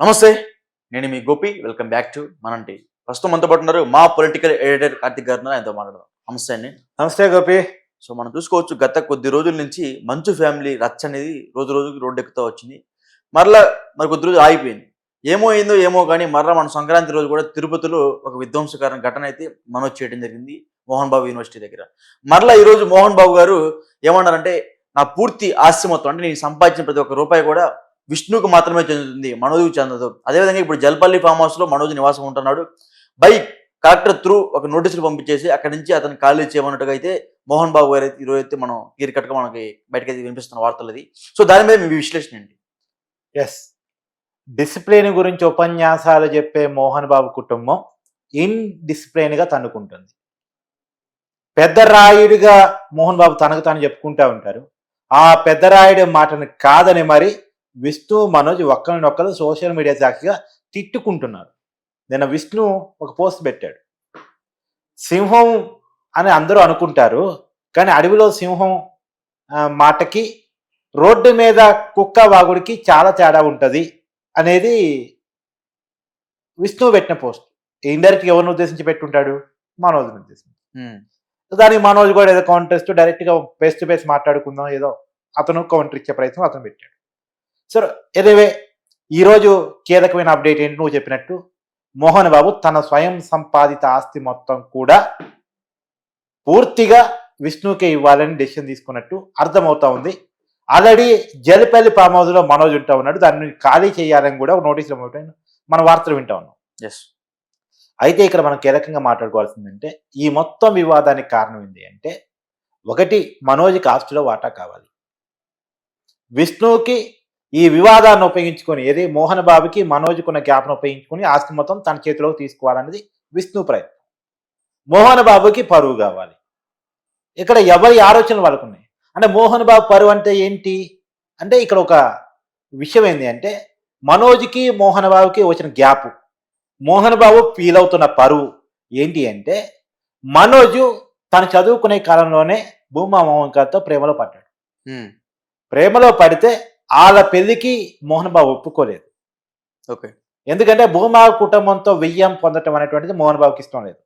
నమస్తే నేను మీ గోపి. వెల్కమ్ బ్యాక్ టు మనంటి ప్రస్తుతం మనతో పాటు ఉన్నారు మా పొలిటికల్ ఎడిటర్ కార్తిక్ గారు ఆయనతో మాట్లాడదాం. నమస్తే అండి. నమస్తే గోపి. సో మనం చూసుకోవచ్చు గత కొద్ది రోజుల నుంచి మంచు ఫ్యామిలీ రచ్చ అనేది రోజు రోజుకి రోడ్డు ఎక్కుతూ వచ్చింది. మరలా మరి కొద్ది రోజులు ఆగిపోయింది. ఏమో ఏందో ఏమో కానీ మరలా మన సంక్రాంతి రోజు కూడా తిరుపతిలో ఒక విధ్వంసకరణ ఘటన అయితే మనోజ్ చేయడం జరిగింది మోహన్ బాబు యూనివర్సిటీ దగ్గర. మరలా ఈరోజు మోహన్ బాబు గారు ఏమన్నారంటే నా పూర్తి ఆస్తి మొత్తం అంటే నేను సంపాదించిన ప్రతి ఒక్క రూపాయి కూడా విష్ణుకు మాత్రమే చెందుతుంది మనోజ్కి చెందదు. అదేవిధంగా ఇప్పుడు జల్పల్లి ఫామ్ హౌస్లో మనోజ్ నివాసం ఉంటున్నాడు. బై కలెక్టర్ త్రూ ఒక నోటీసులు పంపించేసి అక్కడి నుంచి అతను ఖాళీ చేయమన్నట్టుగా అయితే మోహన్ బాబు గారు అయితే ఈరోజు అయితే మనం క్లియర్ మనకి మనకి బయటకైతే వినిపిస్తున్న వార్తలు అది. సో దాని మీద మీ విశ్లేషణ ఏంటి? ఎస్ డిసిప్లిన్ గురించి ఉపన్యాసాలు చెప్పే మోహన్ బాబు కుటుంబం ఇన్గా తన్నుకుంటుంది. పెద్ద రాయుడిగా మోహన్ బాబు తనకు తాను చెప్పుకుంటా ఉంటారు. ఆ పెద్ద రాయుడి మాటను కాదని మరి విష్ణు మనోజ్ ఒక్కరినొక్కరు సోషల్ మీడియా సాక్షిగా తిట్టుకుంటున్నారు. నిన్న విష్ణు ఒక పోస్ట్ పెట్టాడు. సింహం అని అందరూ అనుకుంటారు కానీ అడవిలో సింహం మాటకి రోడ్డు మీద కుక్క వాగుడికి చాలా తేడా ఉంటుంది అనేది విష్ణువు పెట్టిన పోస్ట్. ఇండైరెక్ట్గా ఎవరిని ఉద్దేశించి పెట్టుంటాడు? మనోజ్ని ఉద్దేశించి. దానికి మనోజ్ కూడా ఏదో కాంటెస్ట్ డైరెక్ట్గా ఫేస్ టు ఫేస్ మాట్లాడుకుందాం ఏదో అతను కౌంటర్ ఇచ్చే ప్రయత్నం అతను పెట్టాడు. సరే ఎనివే ఈరోజు కీలకమైన అప్డేట్ ఏంటి? నువ్వు చెప్పినట్టు మోహన్ బాబు తన స్వయం సంపాదిత ఆస్తి మొత్తం కూడా పూర్తిగా విష్ణుకే ఇవ్వాలని డెసిషన్ తీసుకున్నట్టు అర్థమవుతా ఉంది. ఆల్రెడీ జలిపల్లి ఫామ్ హౌస్లో మనోజ్ ఉంటా ఉన్నాడు. దాన్ని ఖాళీ చేయాలని కూడా నోటీసులు ఇవ్వటం మన వార్తలు వింటా ఉన్నాం. ఎస్ అయితే ఇక్కడ మనం కీలకంగా మాట్లాడుకోవాల్సిందంటే ఈ మొత్తం వివాదానికి కారణం ఏంటి అంటే ఒకటి మనోజ్కి ఆస్తిలో వాటా కావాలి. విష్ణువుకి ఈ వివాదాన్ని ఉపయోగించుకొని ఏది మోహన్ బాబుకి మనోజ్కున్న గ్యాప్ను ఉపయోగించుకొని ఆస్తి మొత్తం తన చేతిలోకి తీసుకోవాలన్నది విష్ణు ప్రయత్నం. మోహన్ బాబుకి పరువు కావాలి. ఇక్కడ ఎవరి ఆలోచనలు వాళ్ళకు ఉన్నాయి అంటే మోహన్ బాబు పరువు అంటే ఏంటి? అంటే ఇక్కడ ఒక విషయం ఏంటి అంటే మనోజ్కి మోహన్ బాబుకి వచ్చిన గ్యాప్. మోహన్ బాబు ఫీల్ అవుతున్న పరువు ఏంటి అంటే మనోజు తను చదువుకునే కాలంలోనే భూమా మోహన్ గారితో ప్రేమలో పడ్డాడు. ప్రేమలో పడితే వాళ్ళ పెళ్ళికి మోహన్ బాబు ఒప్పుకోలేదు. ఓకే. ఎందుకంటే భూమా కుటుంబంతో వెయ్యం పొందటం అనేటువంటిది మోహన్ బాబుకి ఇష్టం లేదు.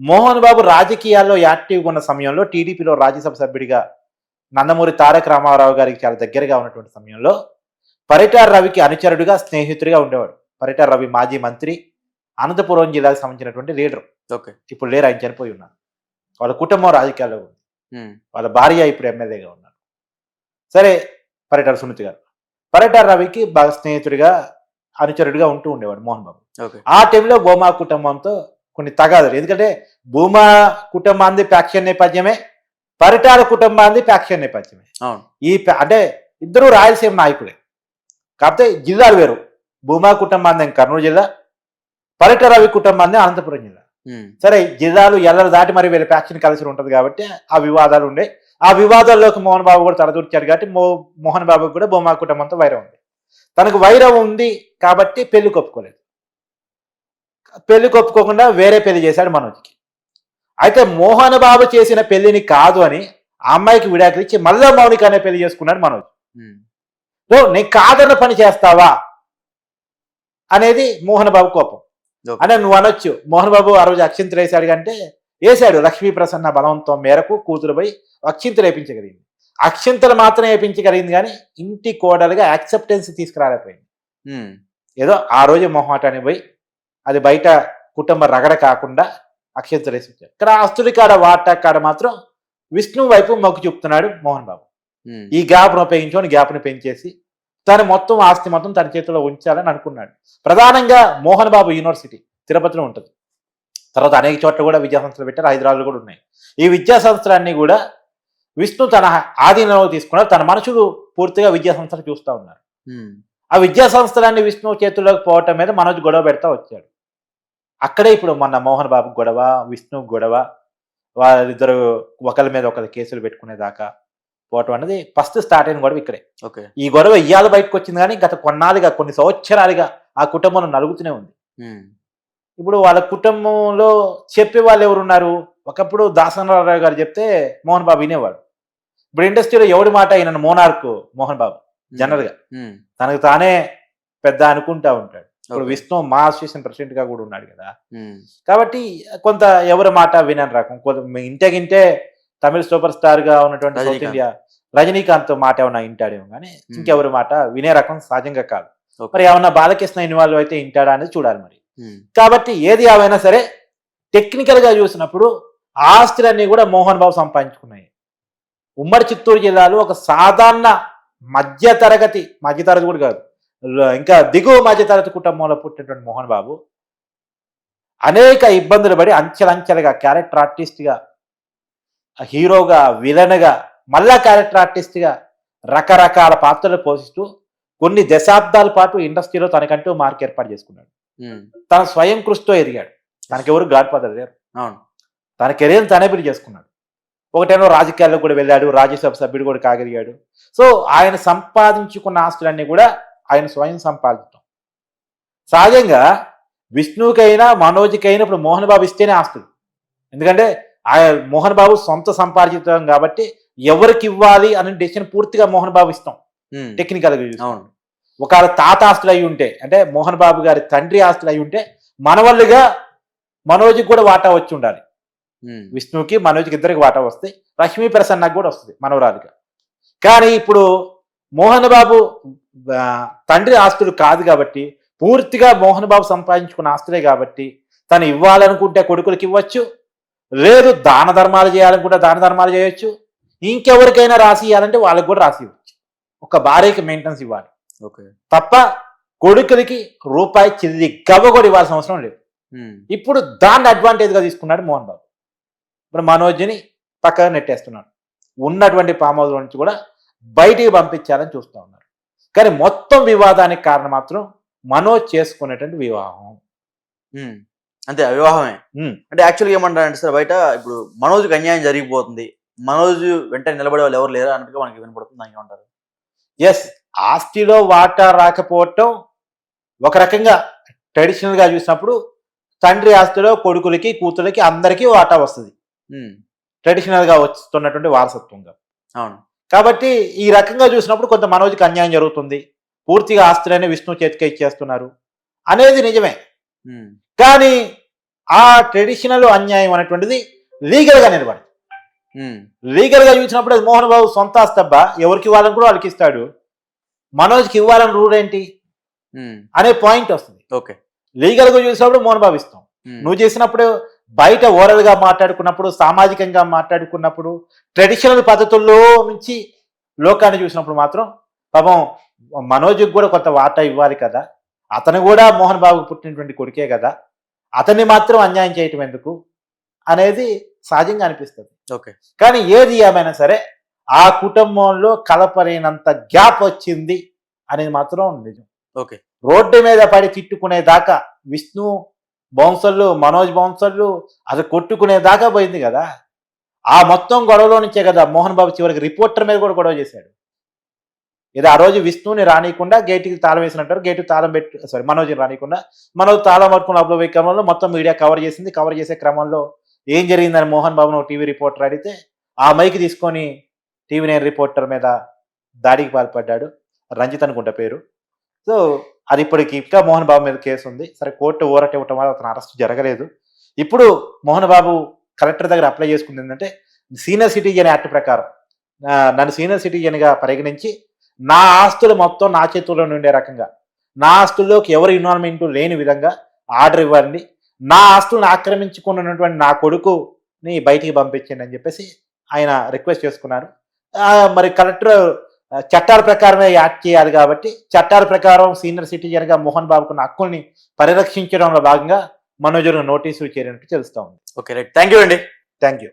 మోహన్ బాబు రాజకీయాల్లో యాక్టివ్గా ఉన్న సమయంలో టీడీపీలో రాజ్యసభ సభ్యుడిగా నందమూరి తారక రామారావు గారికి చాలా దగ్గరగా ఉన్నటువంటి సమయంలో పరిటార్ రవికి అనుచరుడిగా స్నేహితుడిగా ఉండేవాడు. పరిటార్ రవి మాజీ మంత్రి అనంతపురం జిల్లాకు సంబంధించినటువంటి లీడర్. ఓకే. ఇప్పుడు లేరు ఆయన చనిపోయి ఉన్నారు. వాళ్ళ కుటుంబం రాజకీయాల్లో ఉంది. వాళ్ళ భార్య ఇప్పుడు ఎమ్మెల్యేగా ఉన్నారు. సరే పరిటార సునీతి గారు. పరిటార రవికి బాగా స్నేహితుడిగా అనుచరుడిగా ఉంటూ ఉండేవాడు మోహన్ బాబు. ఓకే. ఆ టైంలో భూమా కుటుంబంతో కొన్ని తగాదులు. ఎందుకంటే భూమా కుటుంబాన్ని ప్యాక్షన్ నేపథ్యమే పరిటార కుటుంబాన్ని ప్యాక్షన్ నేపథ్యమే. అవును. ఈ అంటే ఇద్దరు రాయలసీమ నాయకులే. కాకపోతే జిల్లాలు వేరు. భూమా కుటుంబాన్ని కర్నూలు జిల్లా పరిటార రవి కుటుంబాన్ని అనంతపురం జిల్లా. సరే జిల్లాలు ఎల్లలు దాటి మరి వీళ్ళ ఫ్యాక్షన్ కలిసి ఉంటుంది కాబట్టి ఆ వివాదాలు ఉండే. ఆ వివాదాల్లోకి మోహన్ బాబు కూడా తలదూర్చాడు కాబట్టి మో మోహన్ బాబుకి కూడా బొమ్మా కుటుంబంతో వైరం ఉంది. తనకు వైరం ఉంది కాబట్టి పెళ్ళి ఒప్పుకోలేదు పెళ్ళి ఒప్పుకోకుండా వేరే పెళ్ళి చేశాడు మనోజ్కి. అయితే మోహన్ బాబు చేసిన పెళ్ళిని కాదు అని ఆ అమ్మాయికి విడాకులు ఇచ్చి మళ్ళా మౌనిక అనే పెళ్ళి చేసుకున్నాడు మనోజ్. సో నేను కాదన్న పని చేస్తావా? అనేది మోహన్ బాబు కోపం. అంటే నువ్వు అనొచ్చు. మోహన్ బాబు ఆ రోజు అక్షింతలు వేశాడు అంటే వేశాడు లక్ష్మీ ప్రసన్న బలవంతం మేరకు కూతురుపై అక్షింతలు వేపించగలిగింది. అక్షింతలు మాత్రం వేపించగలిగింది కానీ ఇంటి కోడలుగా యాక్సెప్టెన్స్ తీసుకురాలేకపోయింది. ఏదో ఆ రోజు మొహమాటాన్ని పోయి అది బయట కుటుంబ రగడ కాకుండా అక్షింతలు వేసి వచ్చాడు ఇక్కడ అస్తుడి కాడ వాటా కాడ మాత్రం విష్ణు వైపు మొగ్గు చూపుతున్నాడు మోహన్ బాబు ఈ గ్యాప్ను ఉపయోగించుకొని గ్యాప్ను పెంచేసి తను మొత్తం ఆస్తి మొత్తం తన చేతిలో ఉంచాలని అనుకున్నాడు. ప్రధానంగా మోహన్ బాబు యూనివర్సిటీ తిరుపతిలో ఉంటుంది. తర్వాత అనేక చోట్ల కూడా విద్యా సంస్థలు పెట్టారు హైదరాబాద్లో కూడా ఉన్నాయి. ఈ విద్యా సంస్థలన్నీ కూడా విష్ణు తన ఆధీనంలో తీసుకున్నారు. తన మనుషులు పూర్తిగా విద్యా సంస్థలు చూస్తూ ఉన్నారు. ఆ విద్యా సంస్థలన్నీ విష్ణు చేతుల్లోకి పోవటం మీద మనోజ్ గొడవ పెడతా వచ్చాడు. అక్కడే ఇప్పుడు మొన్న మోహన్ బాబు గొడవ విష్ణు గొడవ వాళ్ళిద్దరు ఒకరి మీద ఒకరి కేసులు పెట్టుకునేదాకా పోవటం అనేది ఫస్ట్ స్టార్ట్ అయిన గొడవ ఇక్కడే. ఓకే. ఈ గొడవ ఇయ్యాల బయటకు వచ్చింది కానీ గత కొన్నాళ్ళుగా కొన్ని సంవత్సరాలుగా ఆ కుటుంబంలో నలుగుతూనే ఉంది. ఇప్పుడు వాళ్ళ కుటుంబంలో చెప్పే వాళ్ళు ఎవరు ఉన్నారు ఒకప్పుడు దాసనరావు గారు చెప్తే మోహన్ బాబు వినేవాడు. ఇప్పుడు ఇండస్ట్రీలో ఎవడి మాట అయిన మోనార్క్ మోహన్ బాబు జనరల్గా ఉమ్, తనకు తానే పెద్ద అనుకుంటా ఉంటాడు. ఇప్పుడు. విష్ణు మా అసోసియేషన్ ప్రెసిడెంట్గా కూడా ఉన్నాడు కదా. కాబట్టి కొంత ఎవరి మాట వినని రకం. ఇంటేగింటే తమిళ సూపర్ స్టార్గా ఉన్నటువంటి సౌత్. ఇండియా రజనీకాంత్ మాట ఏమన్నా వింటాడేమో కానీ ఇంకెవరి మాట వినే రకం సహజంగా కాదు. మరి ఏమన్నా బాలకృష్ణ ఇన్వాల్వ్ అయితే వింటాడా అనేది చూడాలి మరి. Hmm. కాబట్టి ఏది ఏమైనా సరే టెక్నికల్గా చూసినప్పుడు ఆస్తులన్నీ కూడా మోహన్ బాబు సంపాదించుకున్నాయి. ఉమ్మడి చిత్తూరు జిల్లాలో ఒక సాధారణ మధ్య తరగతి మధ్య తరగతి కూడా కాదు ఇంకా దిగువ మధ్య తరగతి కుటుంబంలో పుట్టినటువంటి మోహన్ బాబు అనేక ఇబ్బందులు పడి అంచెలంచెలుగా క్యారెక్టర్ ఆర్టిస్ట్గా హీరోగా విలన్గా మళ్ళా క్యారెక్టర్ ఆర్టిస్ట్గా రకరకాల పాత్రలు పోషిస్తూ కొన్ని దశాబ్దాల పాటు ఇండస్ట్రీలో తనకంటూ మార్క్ ఏర్పాటు చేసుకున్నాడు. తన స్వయం కృషితో ఎదిగాడు. తనకెవరు గాడ్ ఫాదర్ లేరు. అవును. తన కెరీర్ తనే బిల్డ్ చేసుకున్నాడు. ఒకటేమో రాజకీయాల్లో కూడా వెళ్ళాడు రాజ్యసభ సభ్యుడు కూడా కాగలిగాడు. సో ఆయన సంపాదించుకున్న ఆస్తులన్నీ కూడా ఆయన స్వయం సంపాదించడం సహజంగా విష్ణుకైనా మనోజ్కైనా ఇప్పుడు మోహన్ బాబు ఇస్తేనే ఆస్తులు. ఎందుకంటే ఆయన మోహన్ బాబు సొంత సంపాదించడం కాబట్టి ఎవరికి ఇవ్వాలి అనే డెసిషన్ పూర్తిగా మోహన్ బాబు ఇస్తాం. టెక్నికల్గా అవును. ఒకవేళ తాత ఆస్తులు అయి ఉంటే అంటే మోహన్ బాబు గారి తండ్రి ఆస్తులు అయి ఉంటే మనవల్లుగా మనోజ్కి కూడా వాటా వచ్చి ఉండాలి. విష్ణుకి మనోజ్కి ఇద్దరికి వాటా వస్తాయి. లక్ష్మీ ప్రసన్నకు కూడా వస్తుంది మనవరాలుగా. కానీ ఇప్పుడు మోహన్ బాబు తండ్రి ఆస్తులు కాదు కాబట్టి పూర్తిగా మోహన్ బాబు సంపాదించుకున్న ఆస్తులే కాబట్టి తను ఇవ్వాలనుకుంటే కొడుకులకి ఇవ్వచ్చు లేదు దాన ధర్మాలు చేయాలనుకుంటే దాన ధర్మాలు చేయొచ్చు ఇంకెవరికైనా రాసి ఇవ్వాలంటే వాళ్ళకి కూడా రాసి ఇవ్వచ్చు. ఒక భార్యకి మెయింటెనెన్స్ ఇవ్వాలి. తప్ప కొడుకులకి రూపాయి చిల్లి గవ్వ కూడా ఇవ్వాల్సిన అవసరం లేదు. ఇప్పుడు దాన్ని అడ్వాంటేజ్గా తీసుకున్నాడు మోహన్ బాబు. ఇప్పుడు మనోజ్ని పక్కన నెట్టేస్తున్నాడు. ఉన్నటువంటి హౌస్ నుంచి కూడా బయటికి పంపించాలని చూస్తూ ఉన్నారు. కానీ మొత్తం వివాదానికి కారణం మాత్రం మనోజ్ చేసుకునేటువంటి వివాహం. అంతే వివాహమే. అంటే యాక్చువల్గా ఏమంటారంటే సార్ బయట ఇప్పుడు మనోజ్కి అన్యాయం జరిగిపోతుంది. మనోజ్ వెంటనే నిలబడే వాళ్ళు ఎవరు లేరు అన్నట్టుగా మనకి వినపడుతుంది. దానికి ఏమంటారు? ఎస్ ఆస్తిలో వాటా రాకపోవటం ఒక రకంగా ట్రెడిషనల్గా చూసినప్పుడు తండ్రి ఆస్తిలో కొడుకులకి కూతులకి అందరికీ వాటా వస్తుంది. ఉమ్, ట్రెడిషనల్గా వస్తున్నటువంటి వారసత్వంగా. అవును. కాబట్టి ఈ రకంగా చూసినప్పుడు కొంత మనోజ్కి అన్యాయం జరుగుతుంది. పూర్తిగా ఆస్తులనే విష్ణు చేతికే ఇచ్చేస్తున్నారు. అనేది నిజమే. ఉమ్, కానీ ఆ ట్రెడిషనల్ అన్యాయం అనేటువంటిది లీగల్గా నిలబడి ఉమ్, లీగల్గా చూసినప్పుడు అది మోహన్ బాబు సొంత ఆస్తబ్బా. ఎవరికి ఇవ్వాలని కూడా వాళ్ళకి ఇస్తాడు. మనోజ్కి ఇవ్వాలని రూల్ ఏంటి? ఉమ్, అనే పాయింట్ వస్తుంది. ఓకే లీగల్గా చూసినప్పుడు మోహన్ బాబు ఇస్తాం. ఉమ్, నువ్వు చేసినప్పుడు బయట ఓరల్గా మాట్లాడుకున్నప్పుడు సామాజికంగా మాట్లాడుకున్నప్పుడు ట్రెడిషనల్ పద్ధతుల్లో నుంచి లోకాన్ని చూసినప్పుడు మాత్రం పాపం మనోజ్కి కూడా కొంత వాటా ఇవ్వాలి కదా. అతను కూడా మోహన్ బాబుకు పుట్టినటువంటి కొడుకే కదా. అతన్ని మాత్రం అన్యాయం చేయటం ఎందుకు? అనేది సహజంగా అనిపిస్తుంది. ఓకే. కానీ ఏది ఏమైనా సరే ఆ కుటుంబంలో కలపలేనంత గ్యాప్ వచ్చింది అనేది మాత్రం నిజం. ఓకే. రోడ్డు మీద పడి తిట్టుకునే దాకా విష్ణు బౌన్సర్లు మనోజ్ బౌన్సర్లు అది కొట్టుకునే దాకా పోయింది కదా. ఆ మొత్తం గొడవలో నుంచే కదా మోహన్ బాబు చివరికి రిపోర్టర్ మీద కూడా గొడవ చేశాడు. ఇది ఆ రోజు విష్ణుని రానియకుండా గేటుకి తాళం వేసినట్టు గేటు తాళం పెట్టి సారీ మనోజ్ని రానియకుండా మనోజ్ తాళం పట్టుకుని లోపల పోయే క్రమంలో మొత్తం మీడియా కవర్ చేసింది. కవర్ చేసే క్రమంలో ఏం జరిగిందని మోహన్ బాబును టీవీ రిపోర్టర్ అడిగితే ఆ మైక్ తీసుకొని టీవీ నైన్ రిపోర్టర్ మీద దాడికి పాల్పడ్డాడు రంజిత్ అనుకుంటా పేరు. సో అది ఇప్పటికి ఇంకా మోహన్ బాబు మీద కేసు ఉంది. సరే కోర్టు ఊరట ఇవ్వటం వల్ల అతను అరెస్ట్ జరగలేదు. ఇప్పుడు మోహన్ బాబు కలెక్టర్ దగ్గర అప్లై చేసుకుంది ఏంటంటే సీనియర్ సిటిజన్ యాక్ట్ ప్రకారం నన్ను సీనియర్ సిటిజన్గా పరిగణించి నా ఆస్తులు మొత్తం నా చేతుల్లో ఉండే రకంగా నా ఆస్తుల్లోకి ఎవరు ఇన్వాల్వ్మెంట్ లేని విధంగా ఆర్డర్ ఇవ్వండి. నా ఆస్తులను ఆక్రమించుకున్నటువంటి నా కొడుకుని బయటికి పంపించండి అని చెప్పేసి ఆయన రిక్వెస్ట్ చేసుకున్నారు. మరి కలెక్టర్ చట్టాల ప్రకారమే యాక్ట్ చేయాలి కాబట్టి చట్టాల ప్రకారం సీనియర్ సిటిజన్గా మోహన్ బాబుకున్న హక్కుల్ని పరిరక్షించడంలో భాగంగా మనోజును నోటీసులు చేరినట్టు తెలుస్తా ఉంది. Okay right. థ్యాంక్ యూ అండి. Thank you